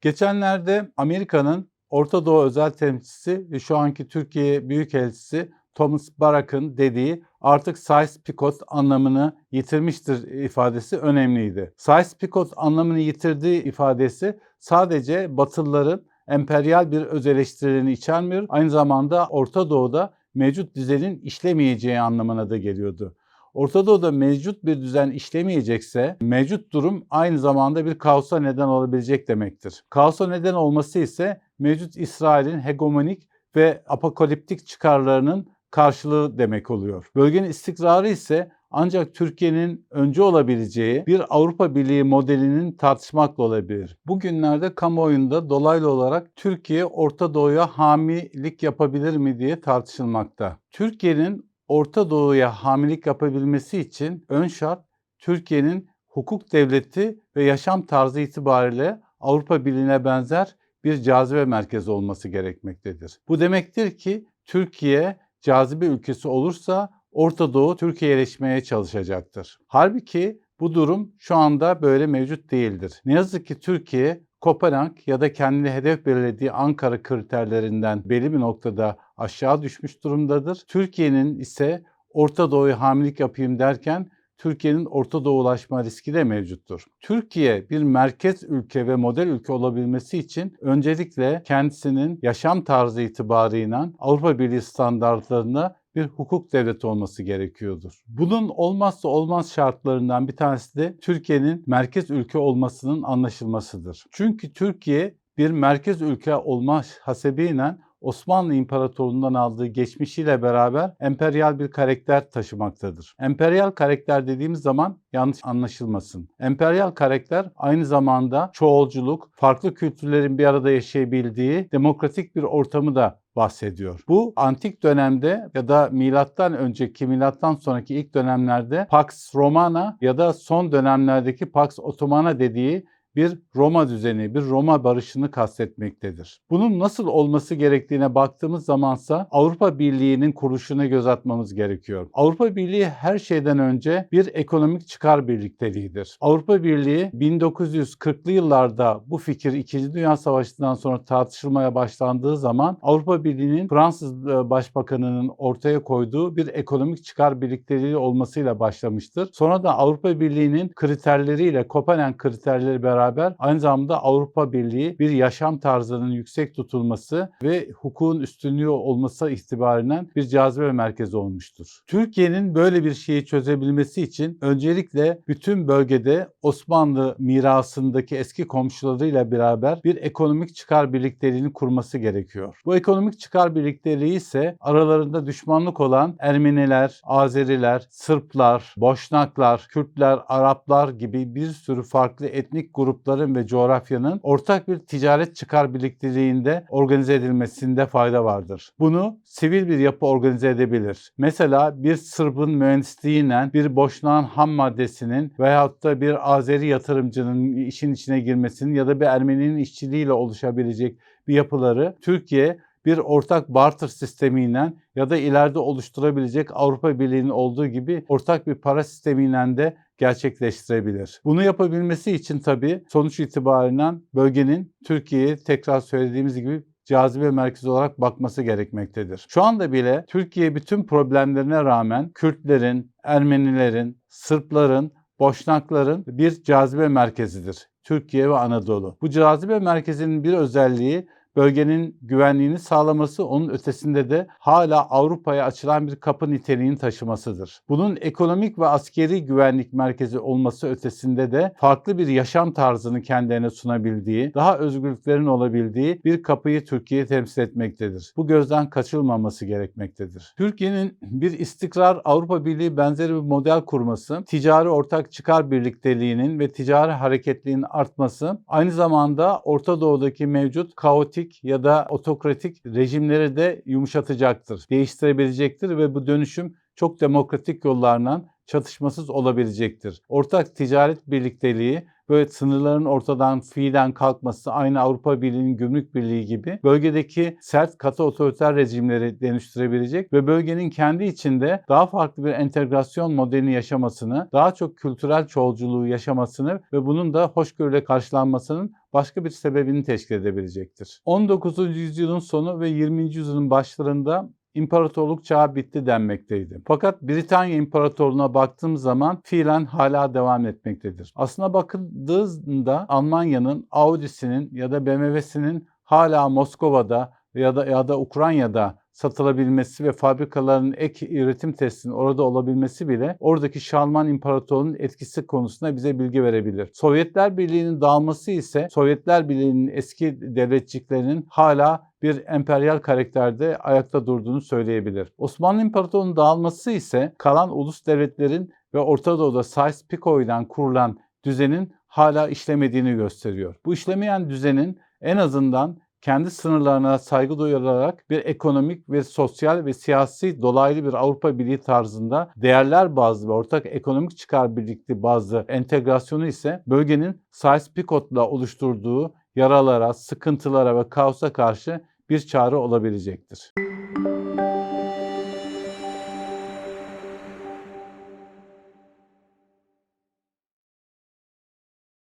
Geçenlerde Amerika'nın Orta Doğu özel temsilcisi ve şu anki Türkiye Büyükelçisi Thomas Barak'ın dediği artık size picot anlamını yitirmiştir ifadesi önemliydi. Size picot anlamını yitirdiği ifadesi sadece Batılıların emperyal bir öz eleştirilerini içermiyor. Aynı zamanda Orta Doğu'da mevcut düzenin işlemeyeceği anlamına da geliyordu. Orta Doğu'da mevcut bir düzen işlemeyecekse mevcut durum aynı zamanda bir kaosa neden olabilecek demektir. Kaosa neden olması ise mevcut İsrail'in hegemonik ve apokaliptik çıkarlarının karşılığı demek oluyor. Bölgenin istikrarı ise ancak Türkiye'nin önce olabileceği bir Avrupa Birliği modelinin tartışmakla olabilir. Bugünlerde kamuoyunda dolaylı olarak Türkiye Orta Doğu'ya hamilik yapabilir mi diye tartışılmakta. Türkiye'nin Orta Doğu'ya hamilik yapabilmesi için ön şart Türkiye'nin hukuk devleti ve yaşam tarzı itibariyle Avrupa Birliği'ne benzer bir cazibe merkezi olması gerekmektedir. Bu demektir ki Türkiye cazibe ülkesi olursa Orta Doğu Türkiye'leşmeye çalışacaktır. Halbuki bu durum şu anda böyle mevcut değildir. Ne yazık ki Türkiye Kopenhag ya da kendine hedef belirlediği Ankara kriterlerinden belli bir noktada aşağı düşmüş durumdadır. Türkiye'nin ise Orta Doğu'ya hamilik yapayım derken Türkiye'nin Orta Doğu ulaşma riski de mevcuttur. Türkiye bir merkez ülke ve model ülke olabilmesi için öncelikle kendisinin yaşam tarzı itibarıyla Avrupa Birliği standartlarına bir hukuk devleti olması gerekiyordur. Bunun olmazsa olmaz şartlarından bir tanesi de Türkiye'nin merkez ülke olmasının anlaşılmasıdır. Çünkü Türkiye bir merkez ülke olma hasebiyle Osmanlı İmparatorluğundan aldığı geçmişiyle beraber emperyal bir karakter taşımaktadır. Emperyal karakter dediğimiz zaman yanlış anlaşılmasın. Emperyal karakter aynı zamanda çoğulculuk, farklı kültürlerin bir arada yaşayabildiği demokratik bir ortamı da bahsediyor. Bu antik dönemde ya da milattan önceki milattan sonraki ilk dönemlerde Pax Romana ya da son dönemlerdeki Pax Ottomana dediği bir Roma düzeni, bir Roma barışını kastetmektedir. Bunun nasıl olması gerektiğine baktığımız zamansa Avrupa Birliği'nin kuruluşuna göz atmamız gerekiyor. Avrupa Birliği her şeyden önce bir ekonomik çıkar birlikteliğidir. Avrupa Birliği 1940'lı yıllarda bu fikir 2. Dünya Savaşı'ndan sonra tartışılmaya başlandığı zaman Avrupa Birliği'nin Fransız Başbakanı'nın ortaya koyduğu bir ekonomik çıkar birlikteliği olmasıyla başlamıştır. Sonra da Avrupa Birliği'nin kriterleriyle Kopenhag kriterleri beraber beraber aynı zamanda Avrupa Birliği bir yaşam tarzının yüksek tutulması ve hukukun üstünlüğü olması itibariyle bir cazibe merkezi olmuştur. Türkiye'nin böyle bir şeyi çözebilmesi için öncelikle bütün bölgede Osmanlı mirasındaki eski komşularıyla beraber bir ekonomik çıkar birlikteliğini kurması gerekiyor. Bu ekonomik çıkar birlikteliği ise aralarında düşmanlık olan Ermeniler, Azeriler, Sırplar, Boşnaklar, Kürtler, Araplar gibi bir sürü farklı etnik grupların ve coğrafyanın ortak bir ticaret çıkar birlikteliğinde organize edilmesinde fayda vardır. Bunu sivil bir yapı organize edebilir. Mesela bir Sırbın mühendisliğiyle bir Boşnak'ın ham maddesinin veyahut da bir Azeri yatırımcının işin içine girmesinin ya da bir Ermeni'nin işçiliğiyle oluşabilecek bir yapıları Türkiye bir ortak barter sistemiyle ya da ileride oluşturabilecek Avrupa Birliği'nin olduğu gibi ortak bir para sistemiyle de gerçekleştirebilir. Bunu yapabilmesi için tabii sonuç itibariyle bölgenin Türkiye'ye tekrar söylediğimiz gibi cazibe merkezi olarak bakması gerekmektedir. Şu anda bile Türkiye bütün problemlerine rağmen Kürtlerin, Ermenilerin, Sırpların, Boşnakların bir cazibe merkezidir. Türkiye ve Anadolu. Bu cazibe merkezinin bir özelliği bölgenin güvenliğini sağlaması onun ötesinde de hala Avrupa'ya açılan bir kapı niteliğini taşımasıdır. Bunun ekonomik ve askeri güvenlik merkezi olması ötesinde de farklı bir yaşam tarzını kendilerine sunabildiği, daha özgürlüklerin olabildiği bir kapıyı Türkiye temsil etmektedir. Bu gözden kaçılmaması gerekmektedir. Türkiye'nin bir istikrar Avrupa Birliği benzeri bir model kurması, ticari ortak çıkar birlikteliğinin ve ticari hareketliliğin artması, aynı zamanda Orta Doğu'daki mevcut kaotik ya da otokratik rejimleri de yumuşatacaktır, değiştirebilecektir ve bu dönüşüm çok demokratik yollarla çatışmasız olabilecektir. Ortak ticaret birlikteliği böyle sınırların ortadan fiilen kalkması aynı Avrupa Birliği'nin gümrük birliği gibi bölgedeki sert katı otoriter rejimleri dönüştürebilecek ve bölgenin kendi içinde daha farklı bir entegrasyon modelini yaşamasını, daha çok kültürel çoğulculuğu yaşamasını ve bunun da hoşgörüyle karşılanmasının başka bir sebebini teşkil edebilecektir. 19. yüzyılın sonu ve 20. yüzyılın başlarında imparatorluk çağı bitti denmekteydi. Fakat Britanya İmparatorluğu'na baktığım zaman fiilen hala devam etmektedir. Aslına bakıldığında Almanya'nın Audi'sinin ya da BMW'sinin hala Moskova'da ya da ya da Ukrayna'da satılabilmesi ve fabrikaların ek üretim testinin orada olabilmesi bile oradaki Şalman İmparatorluğu'nun etkisi konusunda bize bilgi verebilir. Sovyetler Birliği'nin dağılması ise Sovyetler Birliği'nin eski devletçiklerinin hala bir emperyal karakterde ayakta durduğunu söyleyebilir. Osmanlı İmparatorluğu'nun dağılması ise kalan ulus devletlerin ve Orta Doğu'da Sykes-Picot'dan kurulan düzenin hala işlemediğini gösteriyor. Bu işlemeyen düzenin en azından kendi sınırlarına saygı duyularak bir ekonomik ve sosyal ve siyasi dolaylı bir Avrupa Birliği tarzında değerler bazlı ve ortak ekonomik çıkar birlikte bazlı entegrasyonu ise bölgenin Sykes-Picot'la oluşturduğu yaralara, sıkıntılara ve kaosa karşı bir çare olabilecektir.